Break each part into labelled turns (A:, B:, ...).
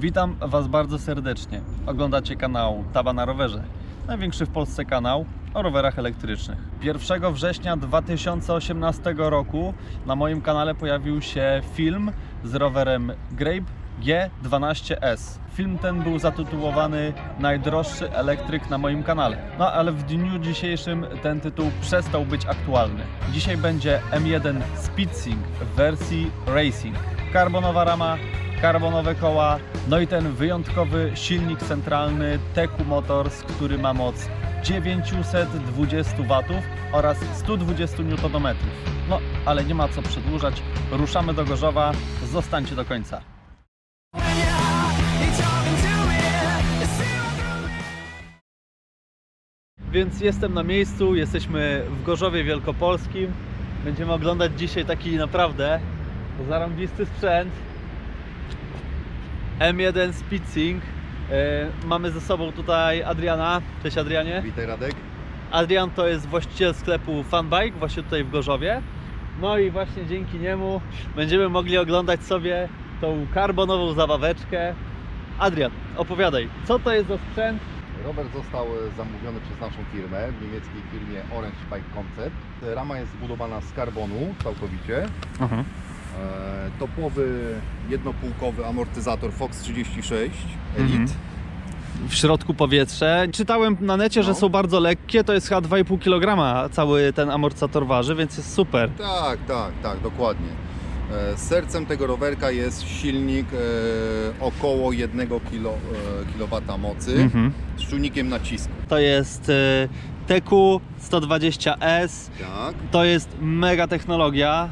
A: Witam Was bardzo serdecznie. Oglądacie kanał Taba na rowerze. Największy w Polsce kanał o rowerach elektrycznych. 1 września 2018 roku na moim kanale pojawił się film z rowerem Grape G12S. Film ten był zatytułowany Najdroższy elektryk na moim kanale. No ale w dniu dzisiejszym ten tytuł przestał być aktualny. Dzisiaj będzie M1 Speedsync w wersji Racing. Karbonowa rama, karbonowe koła, no i ten wyjątkowy silnik centralny Teku Motors, który ma moc 920 W oraz 120 Nm. No, ale nie ma co przedłużać. Ruszamy do Gorzowa. Zostańcie do końca. Więc jestem na miejscu, jesteśmy w Gorzowie Wielkopolskim. Będziemy oglądać dzisiaj taki naprawdę zarąbisty sprzęt. M1 Speedsync. E, Mamy ze sobą tutaj Adriana. Cześć Adrianie.
B: Witaj Radek.
A: Adrian to jest właściciel sklepu Funbike, właśnie tutaj w Gorzowie. No i właśnie dzięki niemu będziemy mogli oglądać sobie tą karbonową zabaweczkę. Adrian, opowiadaj, co to jest za sprzęt?
B: Rower został zamówiony przez naszą firmę, w niemieckiej firmie Orange Bike Concept. Rama jest zbudowana z karbonu całkowicie. E, topowy jednopółkowy amortyzator Fox 36 Elite.
A: Mhm. W środku powietrze. Czytałem na necie, że
B: No.
A: są bardzo lekkie, to jest chyba 2,5 kg cały ten amortyzator waży, więc jest super.
B: Tak, tak, tak, dokładnie. E, Sercem tego rowerka jest silnik e, około 1 kilo, e, kW mocy
A: Mhm.
B: z czujnikiem nacisku.
A: To jest e, TQ 120S.
B: Tak.
A: To jest mega technologia.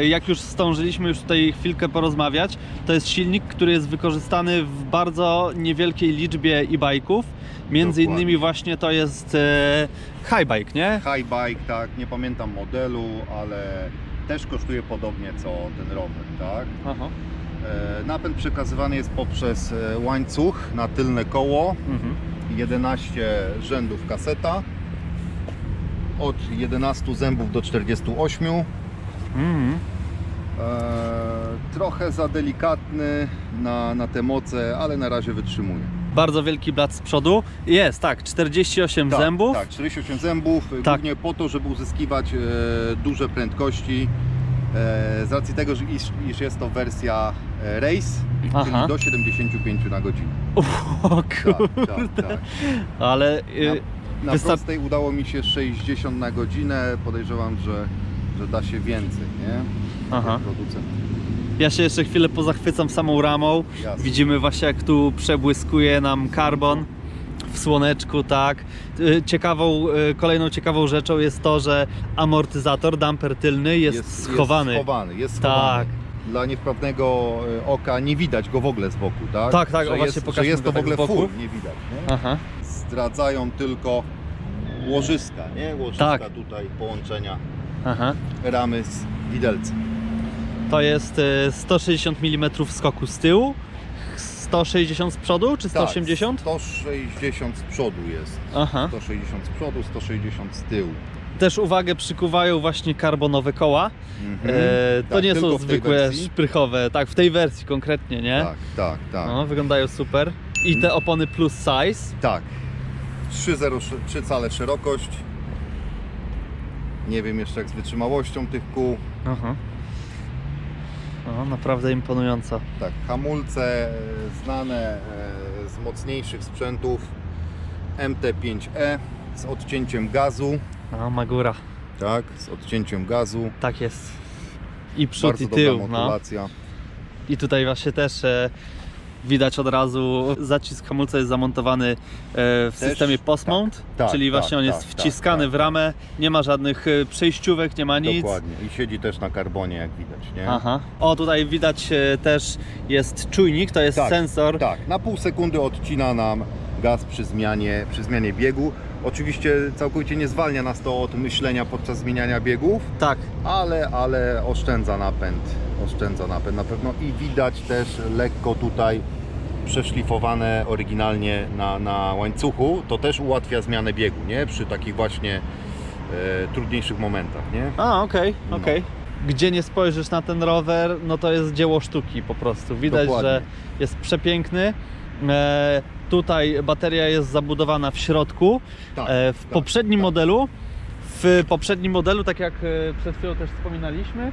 A: E, Jak już zdążyliśmy już tutaj chwilkę porozmawiać, to jest silnik, który jest wykorzystany w bardzo niewielkiej liczbie e-bike'ów. Między
B: Dokładnie.
A: innymi właśnie to jest e, highbike, nie?
B: High bike, tak, nie pamiętam modelu, ale też kosztuje podobnie co ten rower, tak.
A: Aha.
B: E, Napęd przekazywany jest poprzez łańcuch na tylne koło,
A: Mhm.
B: 11 rzędów kaseta, od 11 zębów do 48.
A: Mhm.
B: E, trochę za delikatny na, na te moce, ale na razie wytrzymuje.
A: Bardzo wielki blat z przodu. Jest, tak, 48
B: Tak,
A: zębów.
B: Tak, 48 zębów,
A: Tak.
B: głównie po to, żeby uzyskiwać e, duże prędkości. E, z racji tego, że iż, iż jest to wersja e, race,
A: Aha.
B: czyli do 75 na godzinę.
A: O
B: Tak,
A: kurde.
B: tak, tak.
A: Ale
B: Na,
A: y,
B: na
A: Wystar-
B: prostej udało mi się 60 na godzinę. Podejrzewam, że, że da się więcej, nie? Tak
A: Aha.
B: Producent.
A: ja się jeszcze chwilę pozachwycam samą ramą.
B: Jasne.
A: Widzimy właśnie jak tu przebłyskuje nam karbon w słoneczku, tak. Y, Ciekawą, y, kolejną ciekawą rzeczą jest to, że amortyzator, damper tylny jest, schowany.
B: Jest schowany, jest
A: Tak.
B: schowany. Dla niewprawnego e, oka nie widać go w ogóle z boku, tak?
A: Tak, tak, o
B: że
A: właśnie
B: jest, że jest to w
A: tak
B: ogóle
A: boku.
B: full, nie widać, nie?
A: Aha.
B: Zdradzają tylko łożyska, nie? Łożyska
A: Tak.
B: tutaj, połączenia
A: Aha.
B: ramy z widelcem.
A: To jest y, 160 mm skoku z tyłu, 160 z przodu, czy 180?
B: Tak, 160 z przodu jest.
A: Aha.
B: 160 z przodu, 160 z tyłu.
A: Też uwagę przykuwają właśnie karbonowe koła.
B: Mhm.
A: E, to
B: Tak,
A: nie
B: tylko
A: są
B: w tej
A: zwykłe
B: wersji.
A: szprychowe, tak, w tej wersji konkretnie, nie?
B: Tak, tak, tak.
A: No, wyglądają super. I te opony plus size.
B: Tak. 3,0 3 cale szerokość. Nie wiem jeszcze jak z wytrzymałością tych kół.
A: Aha. No, naprawdę imponująco.
B: Tak, hamulce e, znane e, z mocniejszych sprzętów MT5E z odcięciem gazu.
A: No, Magura.
B: Tak, z odcięciem gazu.
A: Tak jest. I przód
B: Bardzo
A: i
B: dobra
A: tył. No. I tutaj właśnie też e, widać od razu zacisk hamulca jest zamontowany e, w
B: Też,
A: systemie postmount,
B: tak,
A: czyli
B: tak,
A: właśnie on jest
B: tak,
A: wciskany
B: tak,
A: w ramę, nie ma żadnych e, przejściówek, nie ma nic.
B: Dokładnie. I siedzi też na karbonie jak widać, nie?
A: Aha. O, tutaj widać e, też jest czujnik, to jest
B: Tak,
A: sensor.
B: Tak, na pół sekundy odcina nam gaz przy zmianie, przy zmianie biegu. Oczywiście całkowicie nie zwalnia nas to od myślenia podczas zmieniania biegów,
A: tak.
B: ale, ale oszczędza napęd. Oszczędza napęd na pewno i widać też lekko tutaj przeszlifowane oryginalnie na, na łańcuchu. To też ułatwia zmianę biegu, nie? Przy takich właśnie e, trudniejszych momentach, nie?
A: A, okej,
B: No.
A: okej. gdzie nie spojrzysz na ten rower, no to jest dzieło sztuki po prostu. Widać,
B: Dokładnie.
A: że jest przepiękny. E, tutaj bateria jest zabudowana w środku.
B: Tak,
A: E, w
B: tak,
A: poprzednim
B: tak.
A: modelu, w poprzednim modelu, tak jak e, przed chwilą też wspominaliśmy,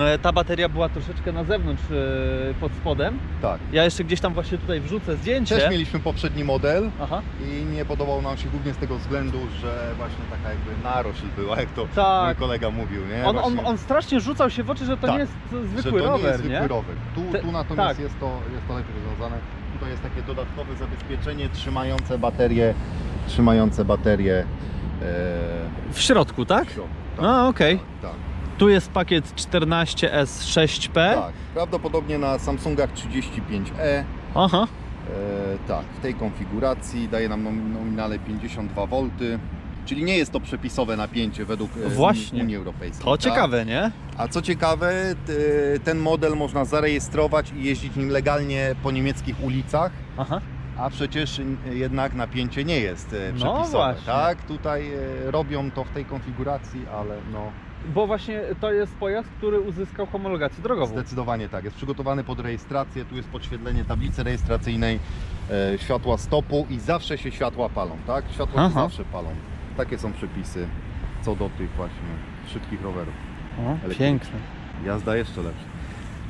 A: e, ta bateria była troszeczkę na zewnątrz e, pod spodem.
B: Tak.
A: Ja jeszcze gdzieś tam właśnie tutaj wrzucę zdjęcie.
B: Też mieliśmy poprzedni model
A: Aha.
B: i nie podobał nam się głównie z tego względu, że właśnie taka jakby narośl była, jak to mój
A: Tak.
B: kolega mówił, nie?
A: On, on, on strasznie rzucał się w oczy, że to
B: Tak.
A: nie jest
B: że
A: zwykły
B: to nie jest zwykły
A: nie?
B: rower. Tu,
A: Te-
B: tu natomiast
A: tak.
B: jest, to, jest to lepiej rozwiązane. Tutaj jest takie dodatkowe zabezpieczenie trzymające baterię, trzymające baterię
A: W środku, tak?
B: w środku. Tak,
A: A, okej.
B: tak, tak.
A: Tu jest pakiet 14S6P.
B: Tak, prawdopodobnie na Samsungach 35e.
A: Aha.
B: E, tak, w tej konfiguracji daje nam nom- nominale 52 V, czyli nie jest to przepisowe napięcie według e,
A: Właśnie.
B: Unii Europejskiej.
A: To
B: tak?
A: ciekawe, nie?
B: A co ciekawe, t- ten model można zarejestrować i jeździć nim legalnie po niemieckich ulicach,
A: Aha.
B: A przecież jednak napięcie nie jest e,
A: No
B: przepisowe.
A: właśnie.
B: tak, tutaj e, robią to w tej konfiguracji, ale no
A: Bo właśnie to jest pojazd, który uzyskał homologację drogową.
B: Zdecydowanie tak. Jest przygotowany pod rejestrację. Tu jest podświetlenie tablicy rejestracyjnej, e, światła stopu i zawsze się światła palą, tak? Światła się zawsze palą. Takie są przepisy co do tych właśnie szybkich rowerów.
A: O, piękne.
B: Jazda jeszcze lepsza.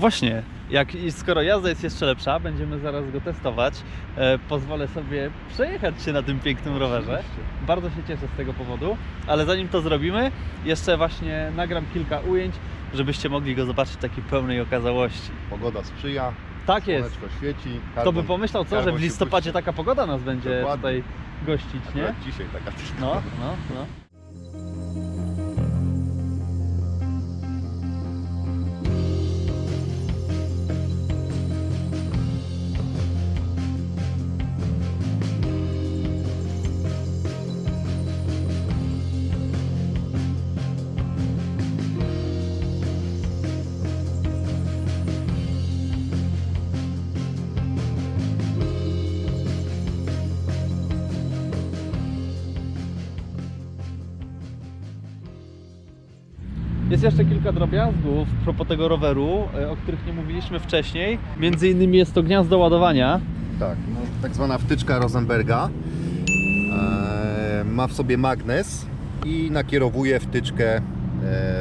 A: Właśnie, jak, skoro jazda jest jeszcze lepsza, będziemy zaraz go testować. E, pozwolę sobie przejechać się na tym pięknym rowerze.
B: Oczywiście.
A: Bardzo się cieszę z tego powodu, ale zanim to zrobimy, jeszcze właśnie nagram kilka ujęć, żebyście mogli go zobaczyć w takiej pełnej okazałości.
B: Pogoda sprzyja,
A: Tak jest.
B: słoneczko świeci.
A: Kto by pomyślał, co, że w listopadzie taka pogoda nas będzie
B: Dokładnie.
A: tutaj gościć, nie?
B: Akurat Dzisiaj taka
A: No, no, no. Jest jeszcze kilka drobiazgów a propos tego roweru, e, o których nie mówiliśmy wcześniej. Między innymi jest to gniazdo ładowania.
B: Tak, no, tak zwana wtyczka Rosenberga. E, ma w sobie magnes i nakierowuje wtyczkę e,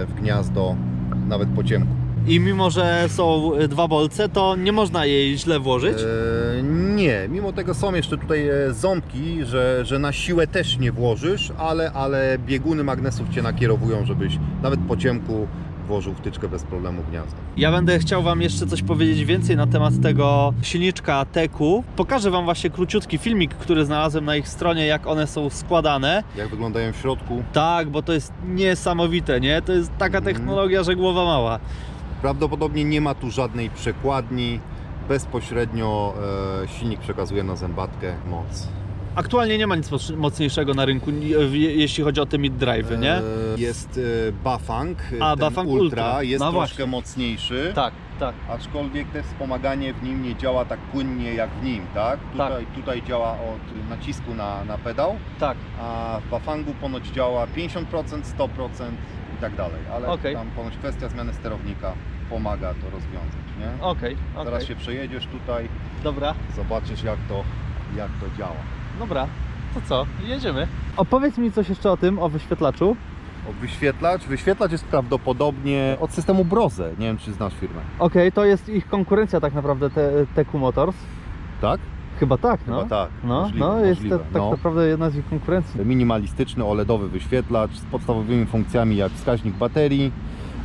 B: w gniazdo nawet po ciemku.
A: I mimo, że są e, dwa bolce, to nie można jej źle włożyć.
B: E, nie, mimo tego są jeszcze tutaj e, ząbki, że, że na siłę też nie włożysz, ale, ale bieguny magnesów Cię nakierowują, żebyś nawet po ciemku włożył wtyczkę bez problemu w gniazdo.
A: Ja będę chciał Wam jeszcze coś powiedzieć więcej na temat tego silniczka Teku. Pokażę Wam właśnie króciutki filmik, który znalazłem na ich stronie, jak one są składane.
B: Jak wyglądają w środku?
A: Tak, bo to jest niesamowite, nie? To jest taka
B: Mhm.
A: technologia, że głowa mała.
B: Prawdopodobnie nie ma tu żadnej przekładni. Bezpośrednio e, silnik przekazuje na zębatkę moc.
A: Aktualnie nie ma nic moc- mocniejszego na rynku, jeśli chodzi o te mid-drive, nie?
B: E, Jest e, Bafang,
A: A,
B: ten
A: Bafang
B: Ultra,
A: Ultra.
B: jest
A: No
B: troszkę
A: właśnie.
B: mocniejszy.
A: Tak, tak.
B: Aczkolwiek te wspomaganie w nim nie działa tak płynnie jak w nim, tak? Tutaj, tutaj działa od nacisku na, na pedał,
A: Tak.
B: a w Bafangu ponoć działa 50%, 100% i tak dalej. Ale
A: Okej.
B: tam ponoć kwestia zmiany sterownika pomaga to rozwiązać, nie?
A: Okej, okej.
B: Zaraz się przejedziesz tutaj,
A: Dobra,
B: zobaczysz jak to, jak to działa.
A: dobra. To co? Jedziemy. Opowiedz mi coś jeszcze o tym, o wyświetlaczu.
B: O wyświetlacz? Wyświetlacz jest prawdopodobnie od systemu Brose. Nie wiem, czy znasz firmę.
A: Okej, to jest ich konkurencja tak naprawdę, te, Teku Motors.
B: Tak?
A: Chyba tak,
B: Chyba
A: no.
B: tak.
A: No,
B: możliwe,
A: no jest
B: możliwe.
A: to, tak
B: no.
A: naprawdę jedna z ich konkurencji.
B: Minimalistyczny OLEDowy wyświetlacz z podstawowymi funkcjami jak wskaźnik baterii.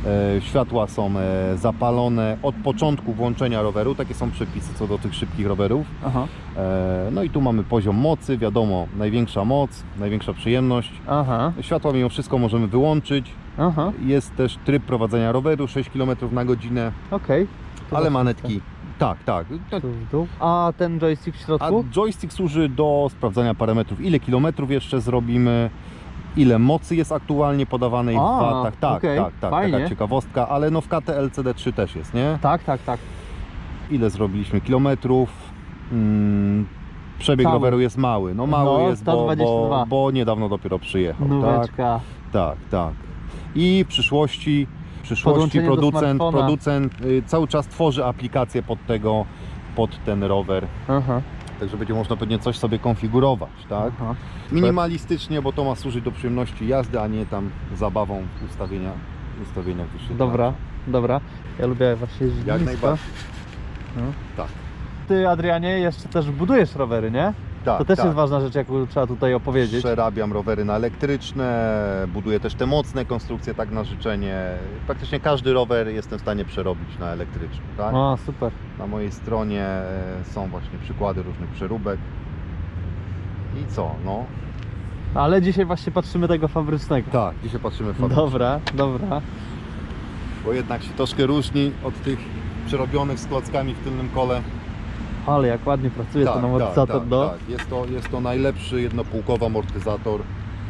B: E, światła są e, zapalone od początku włączenia roweru. Takie są przepisy co do tych szybkich rowerów.
A: Aha,
B: E, no i tu mamy poziom mocy. Wiadomo, największa moc, największa przyjemność.
A: aha,
B: Światła mimo wszystko możemy wyłączyć.
A: aha,
B: Jest też tryb prowadzenia roweru 6 km na godzinę,
A: okej. Tu
B: ale
A: masz
B: manetki. Tak, tak.
A: A ten joystick w
B: A
A: środku?
B: joystick służy do sprawdzania parametrów, ile kilometrów jeszcze zrobimy, ile mocy jest aktualnie podawanej
A: A,
B: w watach. Tak,
A: okej,
B: tak, tak,
A: fajnie.
B: taka ciekawostka, ale no w KTL CD3 też jest, nie?
A: Tak, tak, tak.
B: Ile zrobiliśmy kilometrów? Mm, przebieg
A: Cały.
B: roweru jest mały, no mały
A: No,
B: jest, bo, bo,
A: 122.
B: bo niedawno dopiero przyjechał, tak?
A: Nóweczka.
B: Tak, tak. I w przyszłości przyszłości
A: Podłączenie do
B: producent,
A: smartfona.
B: producent y, cały czas tworzy aplikację pod tego, pod ten rower.
A: Aha,
B: Także będzie można pewnie coś sobie konfigurować, tak?
A: aha.
B: Minimalistycznie, bo to ma służyć do przyjemności jazdy, a nie tam zabawą ustawienia, ustawieniach wyświetlania.
A: Dobra, dobra. Ja lubię właśnie jeździć
B: Jak
A: blisko.
B: najbardziej.
A: No.
B: Tak.
A: Ty, Adrianie, jeszcze też budujesz rowery, nie?
B: Tak,
A: to też
B: tak.
A: jest ważna rzecz, jaką trzeba tutaj opowiedzieć.
B: Przerabiam rowery na elektryczne, buduję też te mocne konstrukcje tak na życzenie. Praktycznie każdy rower jestem w stanie przerobić na elektryczny. Tak?
A: O, super.
B: Na mojej stronie e, są właśnie przykłady różnych przeróbek. I co? No.
A: Ale dzisiaj właśnie patrzymy tego fabrycznego.
B: Tak, dzisiaj patrzymy w fabryce,
A: Dobra, dobra.
B: bo jednak się troszkę różni od tych przerobionych z klockami w tylnym kole.
A: Ale jak ładnie pracuje ten amortyzator
B: tak,
A: do.
B: tak. Jest, to, jest to najlepszy jednopółkowy amortyzator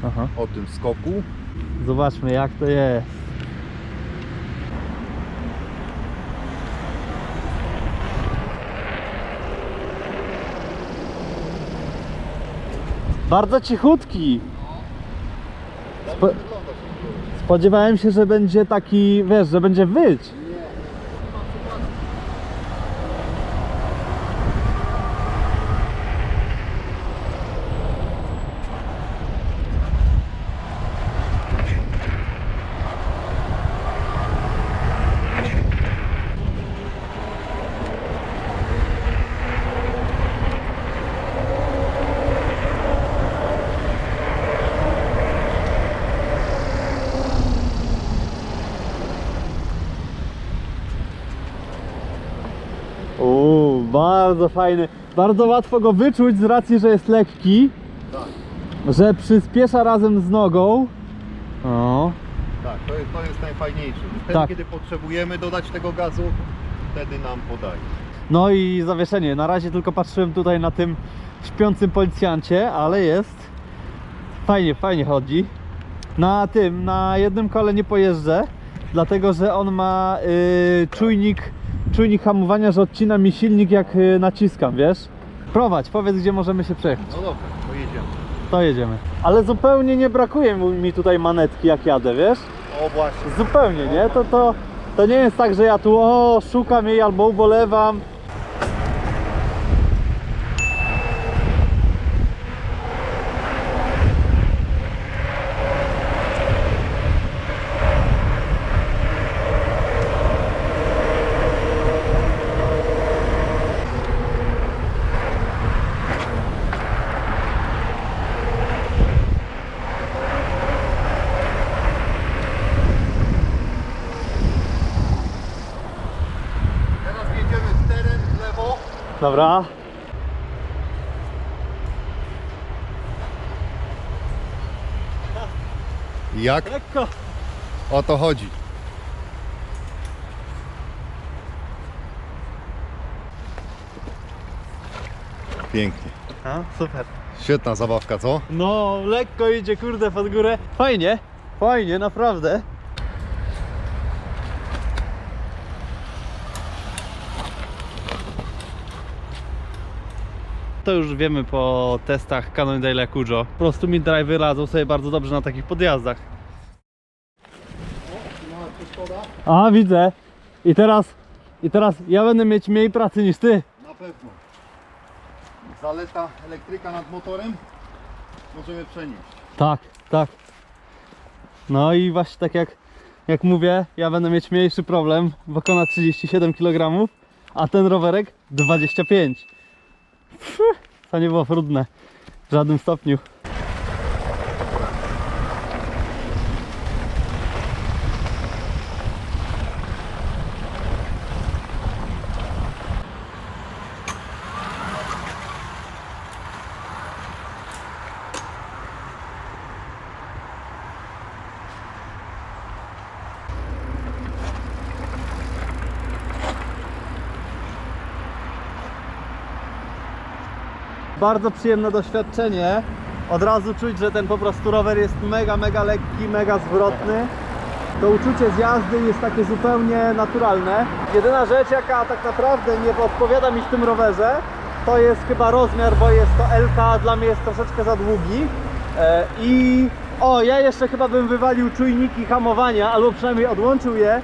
A: Aha.
B: o tym skoku.
A: Zobaczmy jak to jest. Bardzo cichutki. Spo- spodziewałem się, że będzie taki, wiesz, że będzie wyć. Bardzo fajny. Bardzo łatwo go wyczuć z racji, że jest lekki,
B: Tak,
A: że przyspiesza razem z nogą. O,
B: tak to, jest, to jest najfajniejsze. Wtedy,
A: Tak.
B: kiedy potrzebujemy dodać tego gazu, wtedy nam podaje.
A: No i zawieszenie. Na razie tylko patrzyłem tutaj na tym śpiącym policjancie, ale jest. Fajnie, fajnie chodzi. Na tym, na jednym kole nie pojeżdżę, dlatego że on ma y, czujnik, czujnik hamowania, że odcina mi silnik jak y, naciskam, wiesz? Prowadź, powiedz gdzie możemy się przejechać.
B: No dobra, to jedziemy.
A: To jedziemy. Ale zupełnie nie brakuje mi tutaj manetki jak jadę, wiesz?
B: O właśnie.
A: Zupełnie, nie? To, to, to nie jest tak, że ja tu o, szukam jej albo ubolewam. Dobra.
B: Jak?
A: Lekko.
B: O to chodzi. Pięknie.
A: A, super.
B: Świetna zabawka, co?
A: No, lekko idzie, kurde, pod górę. Fajnie, fajnie, naprawdę. To już wiemy po testach Cannondale Cujo. Po prostu mid-drive'y radzą sobie bardzo dobrze na takich podjazdach. A, widzę. I teraz, i teraz ja będę mieć mniej pracy niż ty.
B: Na pewno. Zaleta elektryka nad motorem możemy przenieść.
A: Tak, tak. No i właśnie tak jak, jak mówię, ja będę mieć mniejszy problem, bo kona 37 kg, a ten rowerek 25. To nie było trudne w żadnym stopniu. Bardzo przyjemne doświadczenie. Od razu czuć, że ten po prostu rower jest mega, mega lekki, mega zwrotny. To uczucie z jazdy jest takie zupełnie naturalne. Jedyna rzecz, jaka tak naprawdę nie odpowiada mi w tym rowerze, to jest chyba rozmiar, bo jest to LK, dla mnie jest troszeczkę za długi. E, I O, ja jeszcze chyba bym wywalił czujniki hamowania, albo przynajmniej odłączył je, e,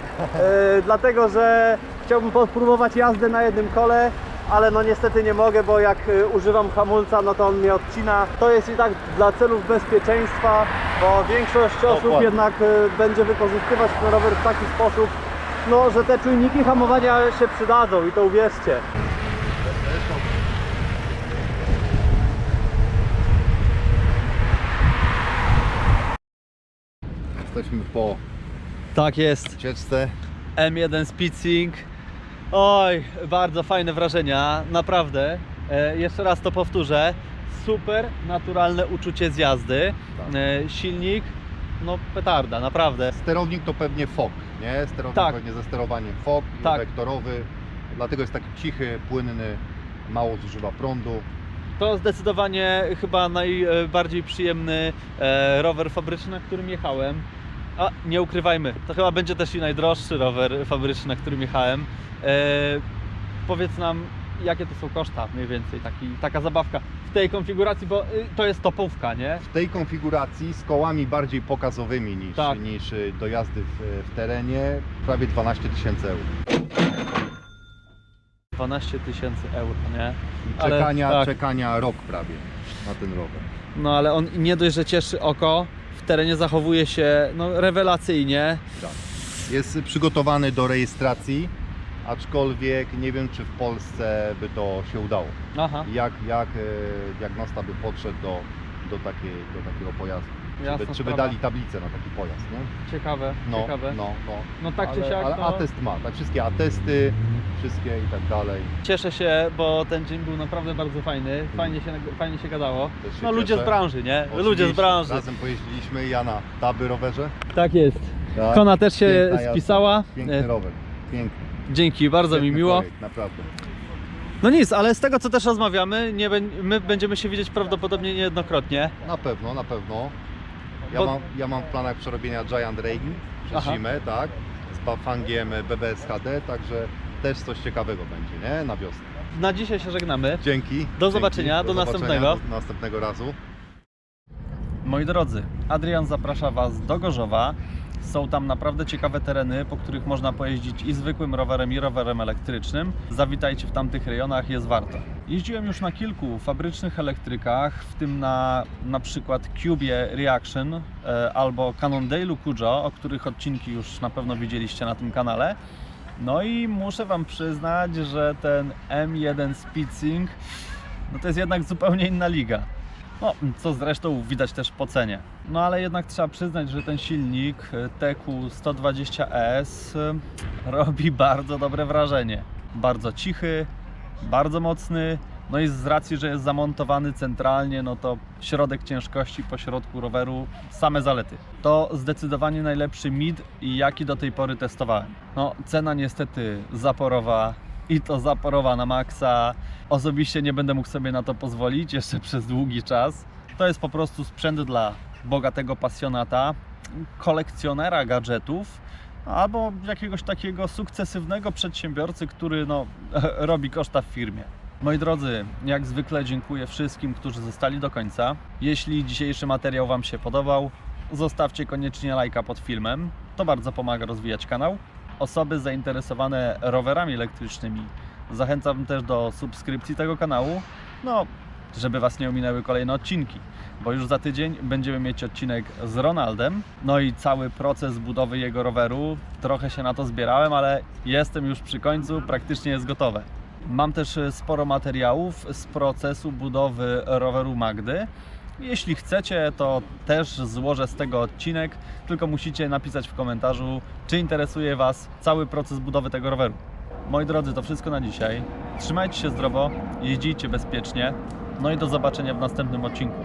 A: dlatego że chciałbym spróbować jazdy na jednym kole, ale no niestety nie mogę, bo jak e, używam hamulca, no to on mnie odcina. To jest i tak dla celów bezpieczeństwa, bo większość osób
B: Dokładnie.
A: jednak e, będzie wykorzystywać ten rower w taki sposób, no, że te czujniki hamowania się przydadzą i to uwierzcie.
B: Jesteśmy po
A: Tak jest.
B: ucieczce.
A: M1 Speedsync. Oj, bardzo fajne wrażenia, naprawdę. E, jeszcze raz to powtórzę. Super naturalne uczucie z jazdy.
B: Tak.
A: E, silnik, no petarda, naprawdę.
B: Sterownik to pewnie FOG, nie? Sterownik
A: Tak.
B: pewnie ze sterowaniem FOG,
A: Tak.
B: wektorowy. Dlatego jest taki cichy, płynny, mało zużywa prądu.
A: To zdecydowanie chyba najbardziej przyjemny e, rower fabryczny, na którym jechałem. A nie ukrywajmy, to chyba będzie też i najdroższy rower fabryczny, na którym jechałem. E, powiedz nam, jakie to są koszta mniej więcej, taki, taka zabawka w tej konfiguracji, bo y, to jest topówka, nie?
B: W tej konfiguracji z kołami bardziej pokazowymi niż,
A: Tak.
B: niż y, do jazdy w, w terenie prawie 12 tysięcy euro.
A: 12 tysięcy euro, nie? Ale
B: Czekania,
A: tak.
B: czekania rok prawie na ten rower.
A: No ale on nie dość, że cieszy oko, w terenie zachowuje się no, rewelacyjnie.
B: Tak. Jest przygotowany do rejestracji, aczkolwiek nie wiem czy w Polsce by to się udało.
A: Aha,
B: Jak, jak e, diagnosta by podszedł do, do, takiej, do takiego pojazdu. Czy
A: Jasna
B: by, czy by
A: sprawa.
B: dali tablicę na taki pojazd, nie?
A: ciekawe,
B: No,
A: ciekawe.
B: no, no.
A: No tak czy
B: ale,
A: siak,
B: ale
A: to-
B: atest ma, tak wszystkie atesty, wszystkie i tak dalej.
A: Cieszę się, bo ten dzień był naprawdę bardzo fajny, fajnie się, fajnie się gadało.
B: Też się
A: No ludzie z
B: cieszę.
A: branży, nie? Ludzie z
B: Oczywiście,
A: branży.
B: Razem pojeździliśmy, ja na taby rowerze.
A: Tak jest.
B: Tak.
A: Kona też się
B: Piękna jazda.
A: spisała.
B: Piękny
A: E,
B: rower, piękny.
A: Dzięki, bardzo mi
B: Świetny
A: miło.
B: Projekt, naprawdę.
A: No nic, ale z tego co też rozmawiamy, nie, bę- my będziemy się widzieć prawdopodobnie niejednokrotnie.
B: Na pewno, na pewno. Ja,
A: Bo-
B: mam, ja mam w planach przerobienia Giant Rain przez
A: Aha.
B: zimę, tak? Z bafangiem BBS HD, także też coś ciekawego będzie, nie? Na wiosnę.
A: Na dzisiaj się żegnamy.
B: Dzięki.
A: Do
B: dzięki,
A: zobaczenia, do następnego.
B: Do następnego razu.
A: Moi drodzy, Adrian zaprasza Was do Gorzowa. Są tam naprawdę ciekawe tereny, po których można pojeździć i zwykłym rowerem, i rowerem elektrycznym. Zawitajcie w tamtych rejonach, jest warto. Jeździłem już na kilku fabrycznych elektrykach, w tym na na przykład Cubie Reaction e, albo Cannondale'u Kujo, o których odcinki już na pewno widzieliście na tym kanale. No i muszę Wam przyznać, że ten M1 Speedsync no to jest jednak zupełnie inna liga. No, co zresztą widać też po cenie. No ale jednak trzeba przyznać, że ten silnik e, TQ120S e, robi bardzo dobre wrażenie. Bardzo cichy, bardzo mocny. No i z racji, że jest zamontowany centralnie, no to środek ciężkości po środku roweru, same zalety. To zdecydowanie najlepszy mid, jaki do tej pory testowałem. No, cena niestety zaporowa i to zaporowa na maksa. Osobiście nie będę mógł sobie na to pozwolić jeszcze przez długi czas. To jest po prostu sprzęt dla bogatego pasjonata, kolekcjonera gadżetów albo jakiegoś takiego sukcesywnego przedsiębiorcy, który no, robi koszta w firmie. Moi drodzy, jak zwykle dziękuję wszystkim, którzy zostali do końca. Jeśli dzisiejszy materiał Wam się podobał, zostawcie koniecznie lajka pod filmem. To bardzo pomaga rozwijać kanał. Osoby zainteresowane rowerami elektrycznymi zachęcam też do subskrypcji tego kanału. No, żeby Was nie ominęły kolejne odcinki, bo już za tydzień będziemy mieć odcinek z Ronaldem. No i cały proces budowy jego roweru. Trochę się na to zbierałem, ale jestem już przy końcu, praktycznie jest gotowe. Mam też sporo materiałów z procesu budowy roweru Magdy. Jeśli chcecie, to też złożę z tego odcinek, tylko musicie napisać w komentarzu, czy interesuje Was cały proces budowy tego roweru. Moi drodzy, to wszystko na dzisiaj. Trzymajcie się zdrowo, jeździcie bezpiecznie, no i do zobaczenia w następnym odcinku.